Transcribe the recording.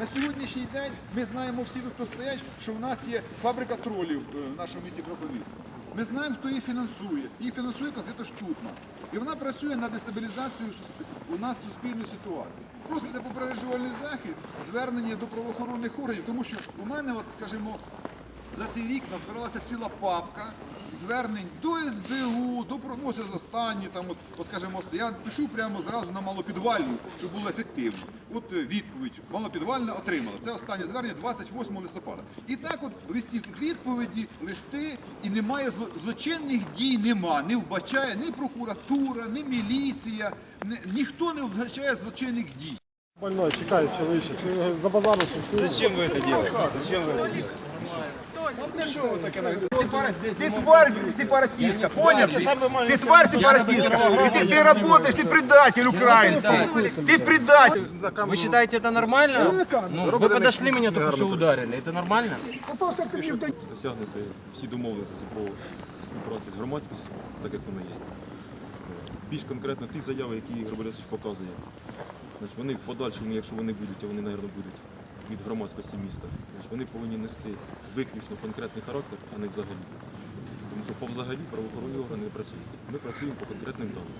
На сьогоднішній день ми знаємо всі, хто стоять, що в нас є фабрика тролів е, в нашому місті Кропивницькому. Ми знаємо, хто її фінансує. Її фінансує конкретно Чутма. І вона працює на дестабілізацію у нас суспільної ситуації. Просто це попереджувальний захід, звернення до правоохоронних органів, тому що у мене, от, скажімо, за цей рік назбиралася ціла папка звернень до СБУ, до прогнозів останні, там, от, от, скажімо, я пишу прямо зразу на малопідвальну, щоб було ефективно. От е, відповідь малопідвальна отримала. Це останнє звернення 28 листопада. І так от листів тут відповіді, листи, і немає зло- злочинних дій, нема. Не вбачає ні прокуратура, ні міліція, ні, ніхто не вбачає злочинних дій. Больной, чекай, чоловіче, ти за базаром существуєш. Зачем вы это делаете? Зачем вы это делаете? Сепара- Ты тварь сепаратистка, понял? Ты, ты тварь сепаратистка. И ты, ты работаешь, ты предатель украинский. Ты предатель. Вы считаете это нормально? Ну, вы подошли меня только что ударили. Это нормально? досягнути всі домовленості про співпрацю з громадськістю, так як воно є. Більш конкретно ті заяви, які Ігор Борисович показує. Значить, вони в подальшому, якщо вони будуть, а вони, мабуть, будуть від громадськості міста, вони повинні нести виключно конкретний характер, а не взагалі. Тому що по взагалі правоохоронні органи не працюють. Ми працюємо по конкретним даним.